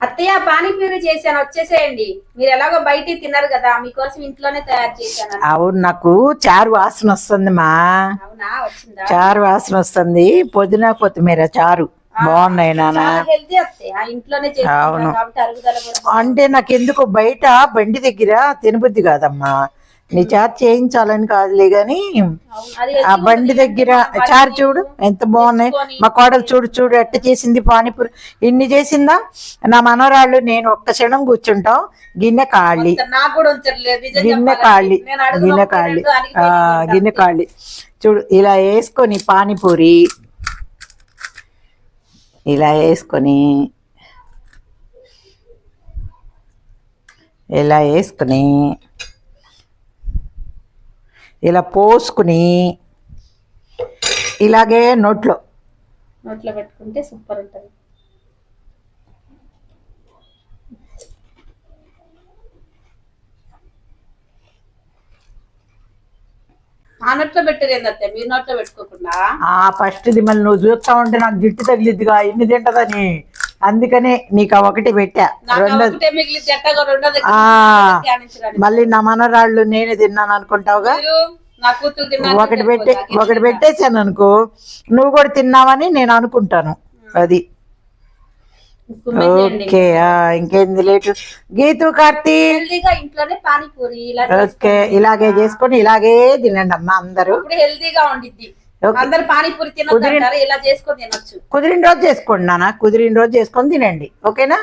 అత్తయ్య పానీపూరి చేశాను. వచ్చేసేయండి. మీరు ఎలాగో బయట తిన్నారు కదా మీకోసం ఇంట్లోనే తయారు చేశాను అవును నాకు చారు వాసన వస్తుంది మా. చారు వాసన వస్తుంది. పుదీనా కొత్తిమీర చారు. బాగున్నాయి నాన్న. అవును. అంటే నాకు ఎందుకు బయట బండి దగ్గర తినబుద్ధి కాదమ్మా. నీ చారు చేయించాలని కాదులే గాని ఆ బండి. దగ్గర బయట చారు చూడు ఎంత బాగున్నాయి? మా కోడలు చూడు చూడు ఎట్ట చేసింది పానీపూరి. ఇన్ని చేసిందా? నా మనవరాళ్ళు నేను ఒక్క క్షణం కూర్చుంటాం గిన్నె నిజం గిన్నె అడుగు గిన్నె అరిగిపోయినాయి గిన్నె. ఖాళీ. చూడు ఇలా వేసుకొని పానీపూరి. ఇలా వేసుకొని ఇలా వేసుకుని. ఇలా పోసుకుని ఇలాగే నోట్లో నోట్లో పెట్టుకుంటే సూపర్ ఉంటది. ఆ నోట్లో పెట్టేది ఏందత్తే మీరు నోట్లో పెట్టుకోకుండా? ఆ ఫస్ట్ ఇది మళ్ళీ నువ్వు చూస్తా ఉంటే నాకు జుట్టు తగిలిద్దిగా. ఇన్ని తింటదని? అందుకనే నీకు ఆ ఒకటి పెట్టా. రెండోది. మళ్ళీ నా మనరాళ్ళు నేనే తిన్నాను అనుకుంటావుగా? ఒకటి పెట్టే. ఒకటి పెట్టేశాను అనుకో నువ్వు కూడా తిన్నావని నేను అనుకుంటాను. అది. ఓకే ఆ, ఇంకేంది లేటు? గీతు కార్తీ. ఇంట్లోనే పానీపూరి ఓకే ఇలాగే చేసుకొని ఇలాగే తినండి అమ్మా అందరూ హెల్దీగా ఉండిద్ది. అందరు పానీపూరి ఇలా చేసుకొని తినొచ్చు. కుదిరిన రోజు చేసుకోండి నాన్న కుదిరిన రోజు చేసుకొని తినండి. ఓకేనా?